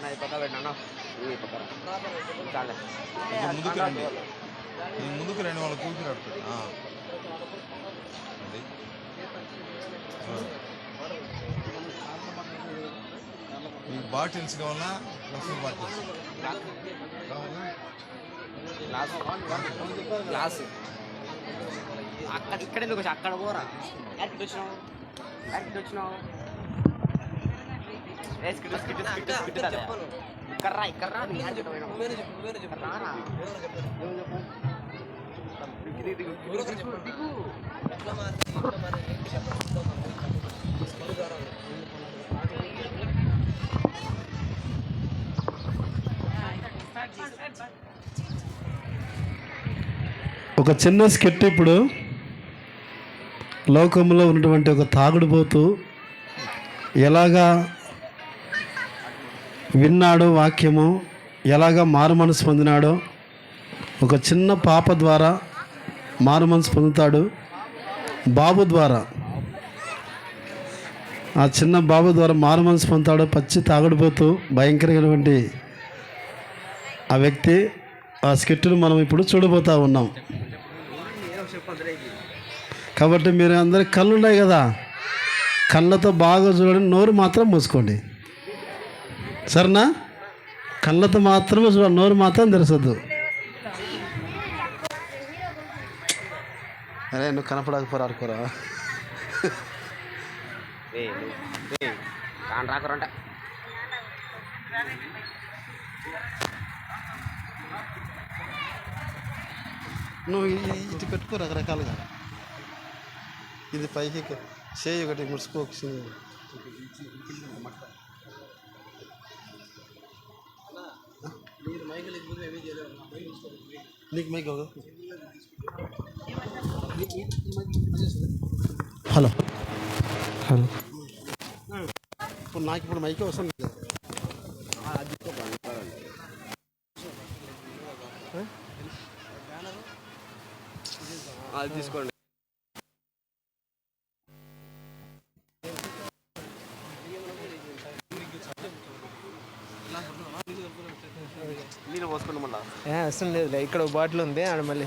నా ఈ పక్క పెట్టినా ఈ పక్క చాలే కొంచెం ముందుకు రండి ముందుకు రండి వాళ్ళ. ఆ. మీకు బాటిల్స్ కావాలా రసం బాటిల్స్ కావాలా గ్లాస్ గ్లాస్ అక్కడ ఇక్కడ ఎందుకు వచ్చి అక్కడ పోరా ఎక్కడికి వచ్చినావు ఎక్కడికి వచ్చినావు ఒక చిన్న స్కెట్ ఇప్పుడు లోకంలో ఉన్నటువంటి ఒక తాగుడుపోతూ ఎలాగా విన్నాడో వాక్యము ఎలాగా మారు మనసు పొందినాడో ఒక చిన్న పాప ద్వారా మారు మనసు పొందుతాడు. బాబు ద్వారా. ఆ చిన్న బాబు ద్వారా మారు మనసు పొందుతాడు పచ్చి తాగుడుపోతూ భయంకరమైనటువంటి ఆ వ్యక్తి ఆ స్కెట్ను మనం ఇప్పుడు చూడబోతా ఉన్నాం. కాబట్టి మీరు అందరికి కళ్ళు ఉన్నాయి కదా. కళ్ళతో బాగా చూడండి నోరు మాత్రం మూసుకోండి. సరేనా? కళ్ళతో మాత్రమే చూడండి నోరు మాత్రం తెరచొద్దు. అరే నువ్వు కనపడకపోరా రాకరంట నువ్వు ఇటు పెట్టుకో రకరకాలుగా. ఇది పైకి చేయి ఒకటి ముడుచుకోవచ్చు నీకు మైక్ అవగా హలో హలో ఇప్పుడు నాకు ఇప్పుడు మైక్ అవసరం లేదు అది తీసుకోండి నీళ్ళు పోసుకోండి మళ్ళా? అవసరం లేదు ఇక్కడ బాటిల్ ఉంది ఆడ మళ్ళీ.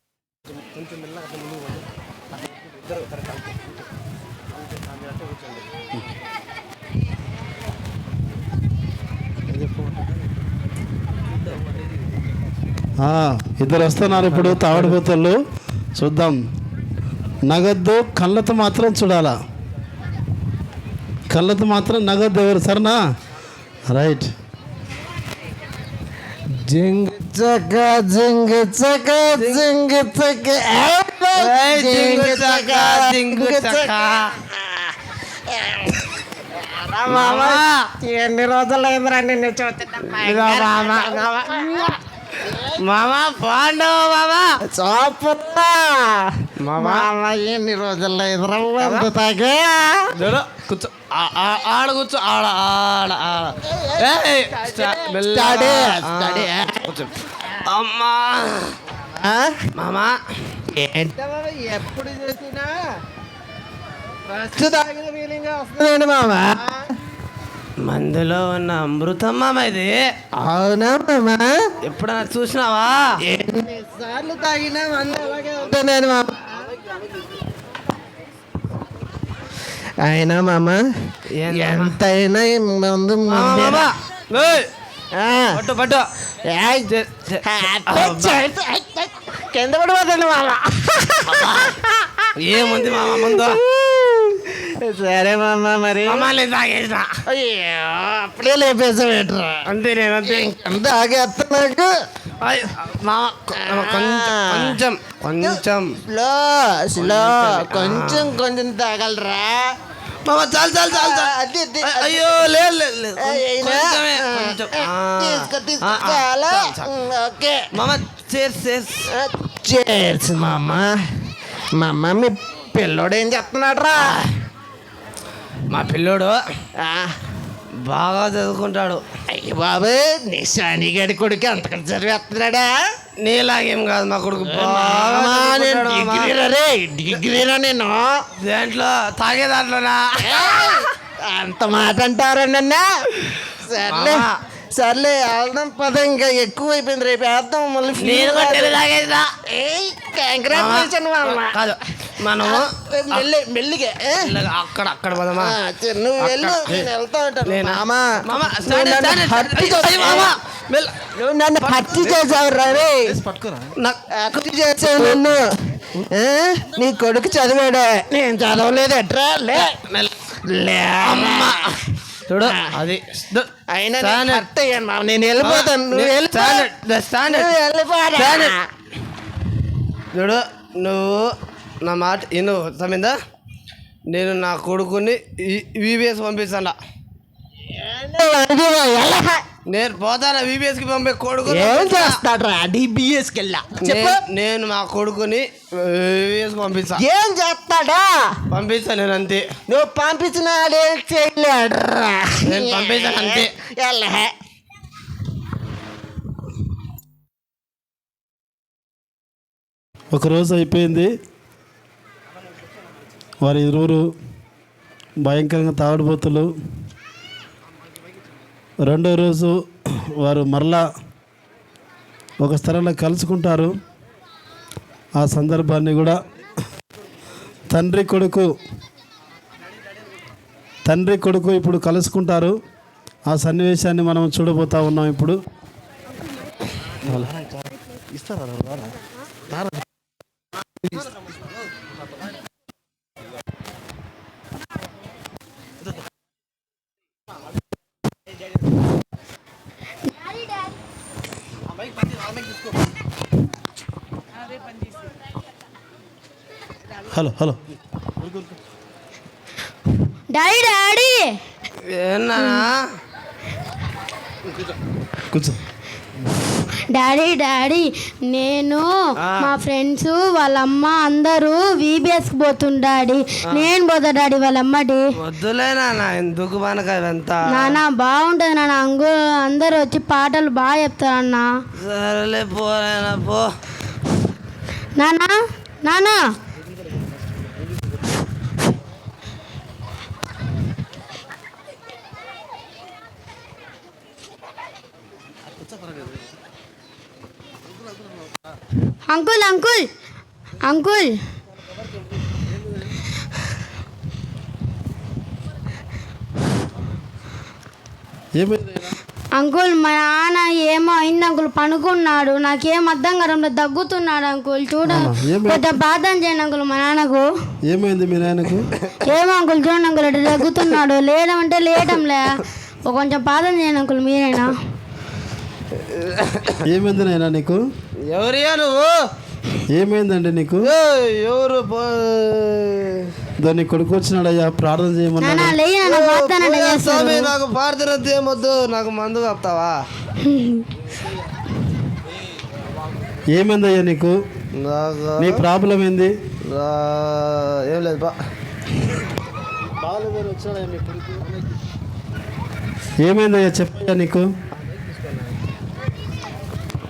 కొంచెం మెల్లగా అట్లా ముందుకు పోండి. ఇద్దరు కరెక్ట్ అంతే. అంతే, ఆమె అట్టే కూర్చోండి. ఆ, ఇద్దరు వస్తున్నారు ఇప్పుడు తావడిపోతలు చూద్దాం. నగద్దు కళ్ళతో మాత్రం చూడాలా. కళ్ళతో మాత్రం నగద్దు ఎవరు సరేనా? రైట్. జింగ్ చక జింగ్ చక జింగ్ చక జింగ్ చక జింగ్ చక మామా ఎన్ని రోజులు అయిందిరా నిన్ను చూస్తున్నా మామా పాండవ మామా చాపుతా మామా ఎన్ని రోజులు అయిందిరా వండుతాగే? కూర్చో. ఆడ కూర్చో ఆడ ఆడ ఆడ. అమ్మా. మామా. ఎప్పుడు చేసినా ఫస్ట్ తాగిన ఫీలింగ్ వస్తుందండి మామ? మందులో ఉన్న అమృతం ఇది. అవునా మామ? ఎప్పుడన్నా చూసినావా? ఎన్నిసార్లు తాగినా మంది అలాగే మామ. అయినా మామ ఎంతైనా ఈ ముందు. పట్టు పట్టు. కింద పడిపోతాను మామ. ఏముంది మామ ముందు? సరే మామ మరి. అమ్మాలి తాగేసిన. అయ్యో అప్పుడే లేపేసావేట్రా? అంతే నేను అంతే. అంత ఆగేస్తా నాకు? మామ కొంచెం కొంచెం స్లో స్లో కొంచెం కొంచెం తాగలరా? మామ చాలు చాలు చాలు చాలు. అది, అది, అయ్, అయ్యో లేదు లేదు లేదు. అయినా, కొంచెమే ఆ, కొంచెం. ఆ. తీసుకో తీసుకో ఆ, ఆ, చాలా. చాలు, చాలు. Um, okay. మామ చేర్స్ చేర్స్ చేర్స్ మా అమ్మ మా అమ్మ మీ పిల్లోడు ఏం చెప్తున్నాడు రా మా పిల్లోడు బాగా చదువుకుంటాడు. అయ్య బాబు నీ శానిగాడి కొడుకు అంతకంటే చదివేస్తున్నాడా? నీలాగేం కాదు మా కొడుకు. డిగ్రీరా డిగ్రీరా నేను దేంట్లో? తాగే దాంట్లోనా అంత మాట అంటారా నన్న? సర్లే. సర్లే వెళ్దాం పద ఇంకా ఎక్కువ అయిపోయింది రేపు వేద్దాం మళ్ళీ నేను కూడా కంగ్రాచులేషన్. కాదు మనము మెల్లి మెల్లిగా ఏ? ఇలాగ అక్కడ అక్కడ పోదామా ఆ, నువ్వు వెళ్ళు. నేను వెళ్తా ఉంటాను నేనా? మామా మామ నువ్వు స్టాండ్ నన్ను స్టాండ్ హత్య అయ్యో, అయ్యో, చేసావు. మామ మెల్ల నువ్వు నన్ను హత్య చేసావు రే పట్టుకోరా నాకు హత్య చేసావు నన్ను ఏ? నీ కొడుకు చదివాడే నేను చదవలేదు ఎట్రా లే మెల్ల లే అమ్మా చూడు అది అయినా నేను వెళ్ళిపోతాను. చూడు నువ్వు నా మాట విను సమిందా నేను నా కొడుకుని విబిఎస్ పంపిస్తాను? నేను పోతాను విబిఎస్కి పంపే కొడుకు ఏం చేస్తాడ్రా? డిబిఎస్కి వెళ్ళా చెప్పు. నేను మా కొడుకుని విబిఎస్కి పంపిస్తా. ఏం చేస్తాడా? పంపిస్తా నేను అంతే. నువ్వు పంపించిన వాడేం చేయలేడురా? నేను పంపిస్తాను అంతే. ఎలా? ఒకరోజు అయిపోయింది. వారి ఇరువురు భయంకరంగా తాగుడుబోతులు. రెండో రోజు వారు మరలా ఒక స్థలంలో కలుసుకుంటారు. ఆ సందర్భాన్ని కూడా తండ్రి కొడుకు తండ్రి కొడుకు ఇప్పుడు కలుసుకుంటారు. ఆ సన్నివేశాన్ని మనం చూడబోతా ఉన్నాం ఇప్పుడు. Hello hello. Daddy daddy. ఏనా? కూర్చో. డాడీ డాడీ నేను మా ఫ్రెండ్స్ వాళ్ళ అమ్మ అందరూ వీబీఎస్కి పోతుంది డాడీ. నేను పోతా డాడీ వాళ్ళ అమ్మడి వద్దులే నాన్న ఎందుకు మనకు అదంతా? నాన్న బాగుంటుంది నాన్న. అంగు అందరూ వచ్చి పాటలు బాగా చెప్తారు అన్న. సరేలే పోలేనా పో. నాన్న నాన్న అంకుల్ అంకుల్. అంకుల్. అంకుల్ మా నాన్న ఏమో అయింది అంకుల్ పనుకున్నాడు. నాకేం అర్థం కావడం దగ్గుతున్నాడు అంకుల్. చూడ కొంచెం ప్రార్థన చేయండి అంకుల్ మా నాన్నకు. ఏమైంది మీ నాయనకు ఏమో అంకుల్ చూడండి అంకుల్ ఇటు దగ్గుతున్నాడు. లేయడం అంటే ఓ కొంచెం ప్రార్థన చేయండి అంకుల్ మీరేనా. ఏమైంది నాయనా నీకు? ఎవరియా నువ్వు? ఏమైందండి నీకు? ఏయ్, ఎవరు దాన్ని కొడుకు వచ్చినాడయ్యా ప్రార్థన స్వామి చేస్తాడు నాకు ప్రార్థన ఏమొద్దు నాకు మందు కప్తావా? ఏమైందయ్యా నీకు? నాకు నీ ప్రాబ్లం ఏంది? ఏం లేదు బా. ఏమైందయ్యా చెప్పయ్యా నీకు.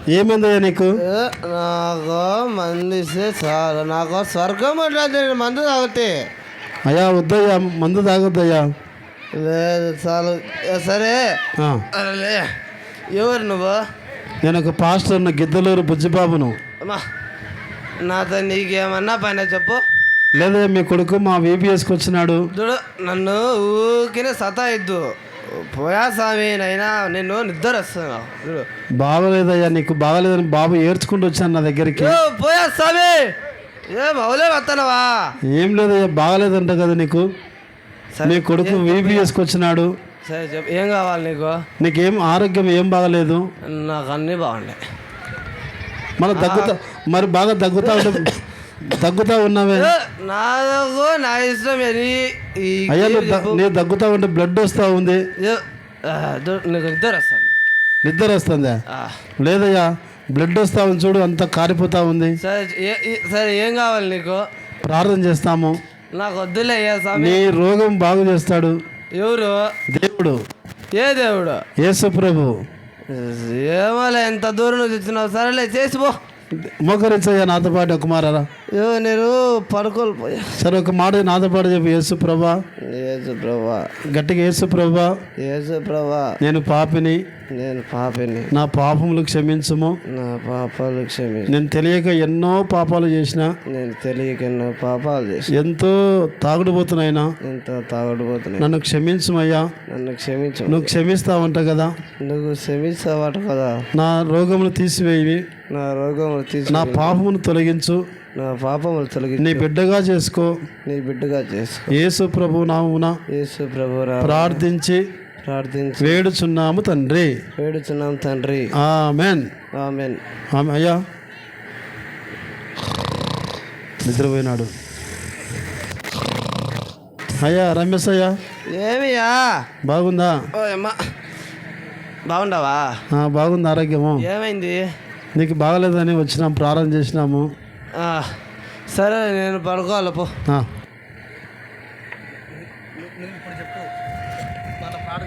ఏమైందయ్యా నీకు? నాకు మందు ఇస్తే చాలు. నాకు స్వర్గం ఉంటుంది మందు తాగితే. అయ్యా వద్దయ్యా మందు తాగొద్దయ్యా. లేదు చాలు. సరే. ఎవరు నువ్వు? నేను ఒక పాస్టర్ గిద్దలూరు బుజ్జిబాబును. నాతో నీకేమన్నా పైన చెప్పు. లేదా మీ కొడుకు మా వీపీఎస్కి వచ్చినాడు. చూడు నన్ను ఊకినే సతాయిద్దు. పోయా స్వామి నైనా నేను నిద్ర వస్తున్నా చూడు బాగలేదయ్యా నీకు బాగలేదని బాబు ఏడ్చుకుంటూ వచ్చాను నా దగ్గరికి. పోయా స్వామి ఏ మౌలే వస్తానవా ఏం లేదయ్యా బాగలేదంట కదా నీకు. నీ కొడుకు వీపీఎస్కి వచ్చినాడు సరే చెప్పు ఏం కావాలి నీకు? నీకేం ఆరోగ్యం ఏం బాగలేదు. నాకు అన్నీ బాగుండే మన దగ్గుతా మరి బాగా దగ్గుతా ఉంటే దగ్గుతా ఉన్నావే. ఏ, నాకు నా ఇష్టం అయ్యా నువ్వు ద- నీ దగ్గుతా ఉంటే బ్లడ్ వస్తూ ఉంది. ఏ, నిద్ర వస్తాను నిద్ర వస్తుందా? లేదయ్యా బ్లడ్ వస్తా ఉంది చూడు అంతా కారిపోతా ఉంది. సరే ఏ- ఏ- సరే ఏం కావాలి నీకు? ప్రార్థన చేస్తాము. నాకు వద్దులే నీ రోగం బాగు చేస్తాడు. ఎవరు? దేవుడు. ఏ దేవుడు? యేసు ప్రభు. ఏమోలే ఎంత దూరం నుంచి వచ్చినావు? సరేలే చేసిపో మోకరించయ్యా నాతో పాటు ఒక మారారా ఏ, నేను పడుకోలు పోయా సరే ఒక మాట నాతో పాటు చెప్పు. యేసు ప్రభా ఏసు ప్రభా గట్టిగా యేసు ప్రభా ఏసు ప్రభా నేను పాపిని. నేను పాపిని. నా పాపములు క్షమించుము. నా పాపాలు క్షమి నేను తెలియక ఎన్నో పాపాలు చేసిన. నేను తెలియక ఎన్నో పాపాలు చేసి ఎంతో తాగుడుపోతున్నాయినా. ఎంతో తాగడిపోతున్నాయి. నన్ను క్షమించుమయ్యా. నన్ను క్షమించు. నువ్వు క్షమిస్తావంట కదా. నువ్వు క్షమిస్తావాట కదా. నా రోగములు తీసివేయి. నా రోగములు తీసి నా పాపమును తొలగించు. నా పాపములు తొలగి నీ బిడ్డగా చేసుకో. నీ బిడ్డగా చేసుకో. యేసు ప్రభు నామున యేసు ప్రభురా ప్రార్థించి ప్రార్థించి. వేడుచున్నాము తండ్రి. వేడుచున్నాం తండ్రి. ఆమెన్. ఆమెన్. ఆమె అయ్యా. నిద్రపోయినాడు. అయ్యా రమేష్ అయ్యా. ఏమియా? బాగుందా? ఓ అమ్మా బాగుండవా బాగుంది ఆరోగ్యము. ఏమైంది? నీకు బాగలేదని వచ్చినాం ప్రారంభం చేసినాము. సరే నేను పడుకోవాలి పో. ఆ,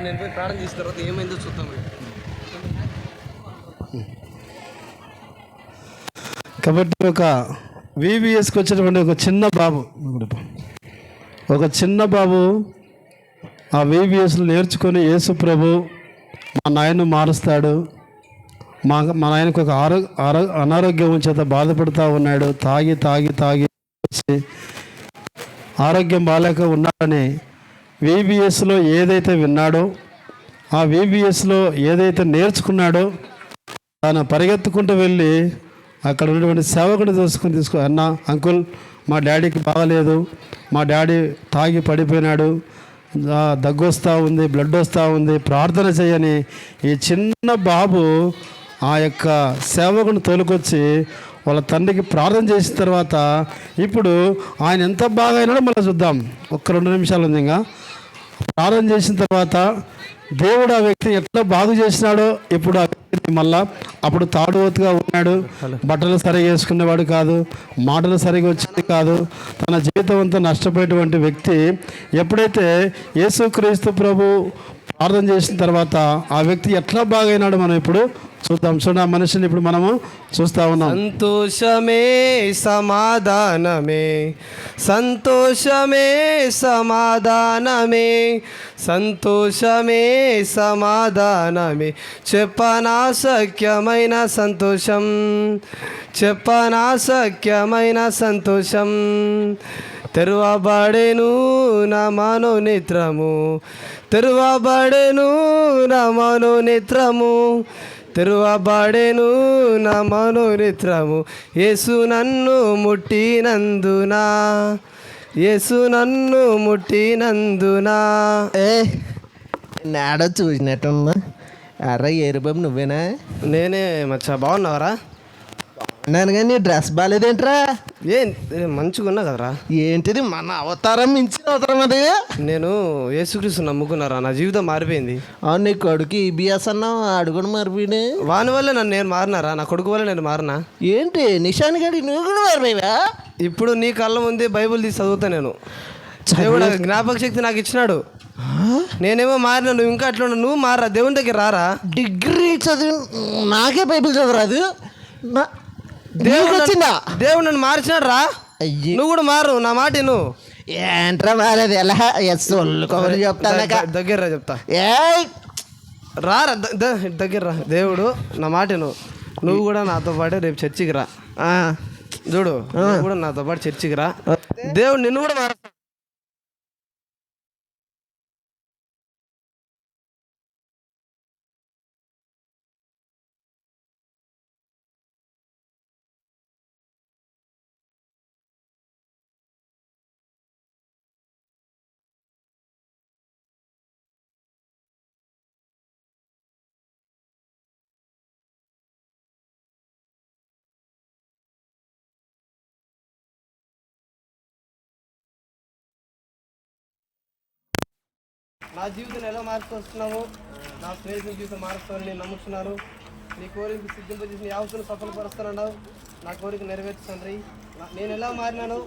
నేను పోయి ప్రార్థన చేసిన తర్వాత ఏమైందో చూద్దాం కాబట్టి ఒక వివిఎస్కి వచ్చినటువంటి ఒక చిన్న బాబు ఒక చిన్న బాబు ఆ వివిఎస్లు నేర్చుకొని యేసు ప్రభు మా నాయన మారుస్తాడు. మా మా ఆయనకు ఒక ఆరో ఆరో అనారోగ్యం చేత బాధపడుతూ ఉన్నాడు. తాగి తాగి తాగి వచ్చి ఆరోగ్యం బాగాలేక ఉన్నాడని విబిఎస్లో ఏదైతే విన్నాడో ఆ విబిఎస్లో ఏదైతే నేర్చుకున్నాడో తాను పరిగెత్తుకుంటూ వెళ్ళి అక్కడ ఉన్నటువంటి సేవకుని తీసుకుని తీసుకో అన్న అంకుల్ మా డాడీకి బాగలేదు. మా డాడీ తాగి పడిపోయినాడు. దగ్గు వస్తూ ఉంది బ్లడ్ వస్తూ ఉంది. ప్రార్థన చేయని ఈ చిన్న బాబు ఆ యొక్క సేవకుని తోలుకొచ్చి వాళ్ళ తండ్రికి ప్రార్థన చేసిన తర్వాత ఇప్పుడు ఆయన ఎంత బాగా అయినాడో మళ్ళీ చూద్దాం. ఒక్క రెండు నిమిషాలు ఉంది ఇంకా. ప్రార్థన చేసిన తర్వాత దేవుడు ఆ వ్యక్తిని ఎట్లా బాగు చేసినాడో ఇప్పుడు ఆ వ్యక్తిని మళ్ళా అప్పుడు తాడువతుగా ఉన్నాడు. బట్టలు సరిగా వేసుకునేవాడు కాదు మాటలు సరిగా వచ్చేది కాదు. తన జీవితం అంతా నష్టపోయేటువంటి వ్యక్తి ఎప్పుడైతే యేసుక్రీస్తు ప్రభు ప్రార్థన చేసిన తర్వాత ఆ వ్యక్తి ఎట్లా బాగైనాడు మనం ఇప్పుడు చూద్దాం. చూడండి ఆ మనిషిని ఇప్పుడు మనము చూస్తా ఉన్నాం. సంతోషమే సమాధానమే సంతోషమే సమాధానమే సంతోషమే సమాధానమే. చెప్పనా సఖ్యమైన సంతోషం చెప్పనా సఖ్యమైన సంతోషం. తెరువబడేను నా మనో నేత్రము తెరువబడేను నా మనోనేత్రము తెరువబడేను నా మనోనేత్రము యేసు నన్ను ముట్టినందునా? యేసు నన్ను ముట్టినందునా? ఏ నాడ చూసినట్టున్నా అరే ఎరుబాబు నువ్వేనా? నేనే మచ్చా బాగున్నావరా? అన్నాను కానీ నీ డ్రెస్ బాగాలేదేంట్రా ఏ మంచిగా ఉన్నా కదరా. ఏంటిది మన అవతారం మించిన అవతారం అది? నేను యేసుక్రీస్తు నమ్ముకున్నారా? నా జీవితం మారిపోయింది. అవును నీ కొడుకు ఈబిఎస్ అన్నావు అడుగుడు మరిపోయినే వాని వల్ల నన్ను నేను మారినారా? నా కొడుకు వల్ల నేను మారినా? ఏంటి నిషాన్ గడి నువ్వు కూడా మారిపోయావా? ఇప్పుడు నీ కళ్ళ ముందే బైబిల్ తీసి చదువుతా నేను. దేవుడు జ్ఞాపక శక్తి నాకు ఇచ్చినాడు. నేనేమో మారినా నువ్వు ఇంకా అట్లా. నువ్వు మారా దేవుని దగ్గర రారా? డిగ్రీ చదివి నాకే బైబిల్ చదవరాదు. దేవుడు వచ్చిందా? దేవుడు నన్ను మార్చినాడు రా అయ్యి. నువ్వు కూడా మారు నా మాట విను. ఏంట్రా మారేది? ఎలా? ఎస్ కబుర్లు చెప్తానక దగ్గర రా చెప్తా. ఏ ద- దగ్గర రా దేవుడు నా మాట విను. నువ్వు కూడా నాతో పాటే రేపు చర్చికి రా. చూడు నువ్వు కూడా నాతో పాటు చర్చికి రా. దేవుడు నిన్ను కూడా మారుస్తాడు. నా జీవితం ఎలా మార్చుకొస్తున్నాము నా స్నేహితుల జీవితం మారుస్తామని నేను నమ్ముతున్నాను నీ కోరిక సిద్ధింపజేసిన నీ అవసరం సఫలపరుస్తానన్నావు. నా కోరిక నెరవేర్చు నేను ఎలా మారినాను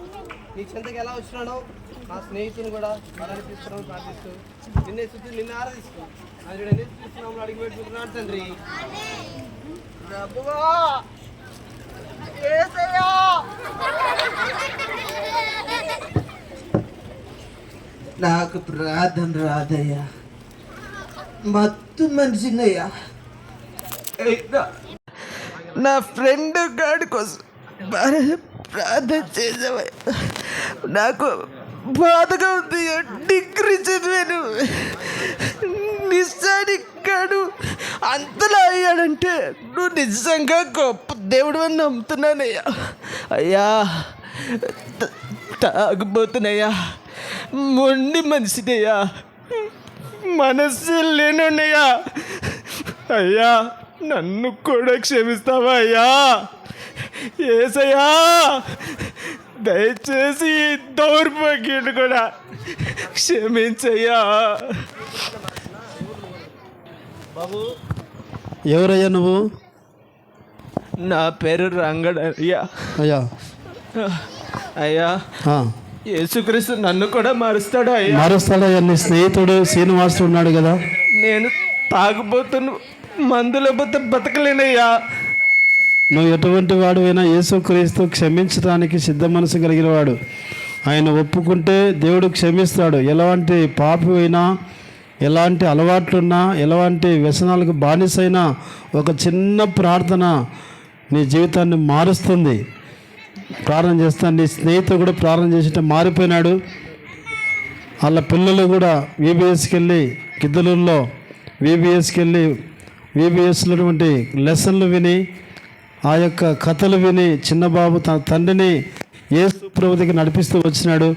నీ చెంతకి ఎలా వచ్చినానో నా స్నేహితుని కూడా అలానే తీసుకున్నాను ప్రార్థిస్తూ నిన్నే శుద్ధి నిన్న ఆరాధిస్తూ అది తీసుకున్నాము అడిగి పెట్టుకుంటున్నాను తండ్రి. ప్రభువా! నాకు ప్రార్థన రాదయ్యా. మత్తు మనిషినయ్యా. నా ఫ్రెండ్ గాడి కోసం బాగా ప్రార్థన చేసావయ్యా నాకు బాధగా ఉంది డిగ్రీ చదివాను. నిజానికి కాడు అంతలా అయ్యాడంటే నువ్వు నిజంగా గొప్ప దేవుడు అని నమ్ముతున్నానయ్యా. అయ్యా త- మొండి మనిషినయ్యా మనస్సు లేనున్నయ్యా. అయ్యా నన్ను కూడా క్షమిస్తావా అయ్యా? ఏసయ్యా దయచేసి దౌర్భాగ్యుడు కూడా క్షమించయ్యా. ఎవరయ్యా నువ్వు? నా పేరు రంగడయ్యా. అయ్యా. అయ్యా. యేసుక్రీస్తు నన్ను కూడా మారుస్తాడు మారుస్తాడయ్యా నీ స్నేహితుడు శ్రీనివాసుడు ఉన్నాడు కదా. నేను తాగుబోతున్న మందుల పోతే బతకలేనయ్యా. నువ్వు ఎటువంటి వాడువైనా యేసుక్రీస్తు క్షమించడానికి సిద్ధ మనసు కలిగిన వాడు ఆయన ఒప్పుకుంటే దేవుడు క్షమిస్తాడు. ఎలాంటి పాపి అయినా ఎలాంటి అలవాట్లున్నా ఎలాంటి వ్యసనాలకు బానిసైనా ఒక చిన్న ప్రార్థన నీ జీవితాన్ని మారుస్తుంది. ప్రార్థన చేస్తాను. నీ స్నేహితుడు కూడా ప్రార్థన చేసిట మారిపోయినాడు. వాళ్ళ పిల్లలు కూడా వీబీఎస్కి వెళ్ళి గిద్దలూరులో వీబీఎస్కి వెళ్ళి వీబీఎస్లో లెసన్లు విని ఆ యొక్క కథలు విని చిన్నబాబు తన తండ్రిని ఏ ప్రభు నడిపిస్తూ వచ్చినాడు.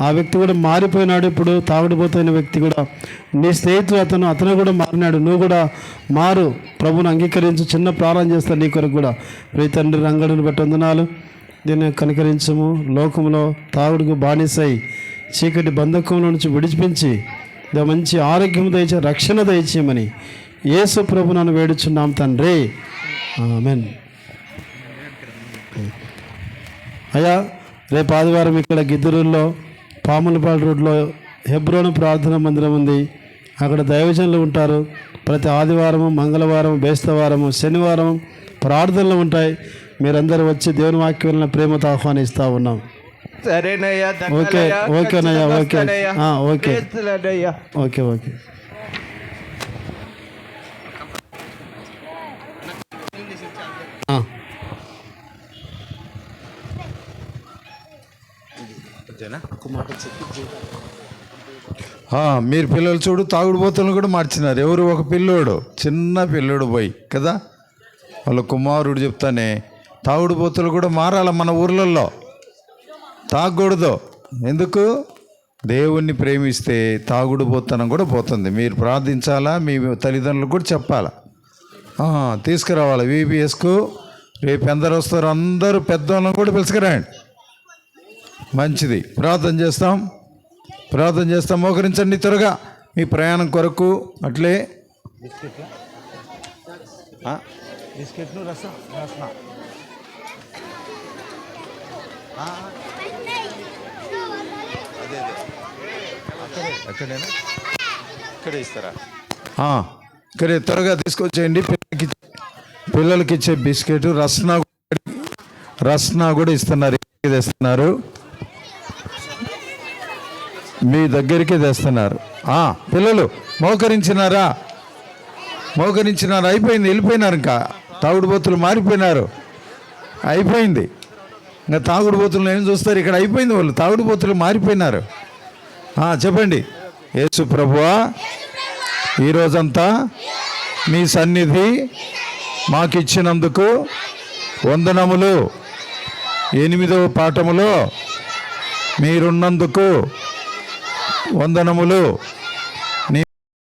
ఆ వ్యక్తి కూడా మారిపోయినాడు. ఇప్పుడు తాగుడుపోతున్న వ్యక్తి కూడా. నీ స్నేహితుడు అతను అతను కూడా మారినాడు. నువ్వు కూడా మారు. ప్రభుని అంగీకరించు. చిన్న ప్రారంభం చేస్తాను నీ కొరకు కూడా. ప్రీ తండ్రి రంగడిని బట్టి వందనాలు. దీన్ని కనికరించము. లోకంలో తాగుడుకు బానిసై చీకటి బంధకంలో నుంచి విడిపించి మంచి ఆరోగ్యం దయచే రక్షణ దయచేయమని యేసు ప్రభు నన్ను వేడుచున్నాం తండ్రి. ఆమెన్. అయ్యా రేపు ఆదివారం ఇక్కడ గిద్దరూరులో పాములపాడు రోడ్లో హెబ్రోను ప్రార్థన మందిరం ఉంది. అక్కడ దైవజనులు ఉంటారు. ప్రతి ఆదివారము మంగళవారం బేస్తవారము శనివారం ప్రార్థనలు ఉంటాయి. మీరందరూ వచ్చి దేవుని వాక్యం ప్రేమతో ఆహ్వానిస్తూ ఉన్నాం. సరేనయ్యా ఓకే ఓకేనయ్యా ఓకే. ఆ, ఓకే. ఓకే. ఓకే మీరు పిల్లలు చూడు తాగుడు బోతులను కూడా మార్చినారు. ఎవరు ఒక పిల్లోడు చిన్న పిల్లోడు పోయి కదా? వాళ్ళ కుమారుడు చెప్తానే తాగుడు కూడా మారాల మన ఊర్లలో తాగకూడదు. ఎందుకు? దేవుణ్ణి ప్రేమిస్తే తాగుడు కూడా పోతుంది. మీరు ప్రార్థించాలా? మీ తల్లిదండ్రులకు కూడా చెప్పాలా? తీసుకురావాలి. వీబీఎస్కు రేపు ఎందరు వస్తారు. అందరూ పెద్దవాళ్ళని కూడా పిలుచుకురండి. మంచిది. ప్రార్థన చేస్తాం. ప్రార్థన చేస్తాం. మోకరించండి త్వరగా. మీ ప్రయాణం కొరకు అట్లే. బిస్కెట్లు? రసం రసన అదే అదే. ఇక్కడే ఇస్తారా? ఇక్కడే త్వరగా తీసుకొచ్చేయండి. పిల్లలకి పిల్లలకి ఇచ్చే బిస్కెట్ రస్నా రస్నా కూడా ఇస్తున్నారు. తెస్తున్నారు. మీ దగ్గరికి తెస్తున్నారు. పిల్లలు మోకరించినారా? మోకరించినారు? అయిపోయింది వెళ్ళిపోయినారు ఇంకా. తాగుడు బొత్తులు మారిపోయినారు. అయిపోయింది. ఇంకా తాగుడు బోతులు ఏం చూస్తారు? ఇక్కడ అయిపోయింది వాళ్ళు. తాగుడుపోతులు మారిపోయినారు. చెప్పండి. యేసు ప్రభువా ఈరోజంతా మీ సన్నిధి మాకిచ్చినందుకు వందనములు. ఎనిమిదవ పాఠములో మీరున్నందుకు వందనములు.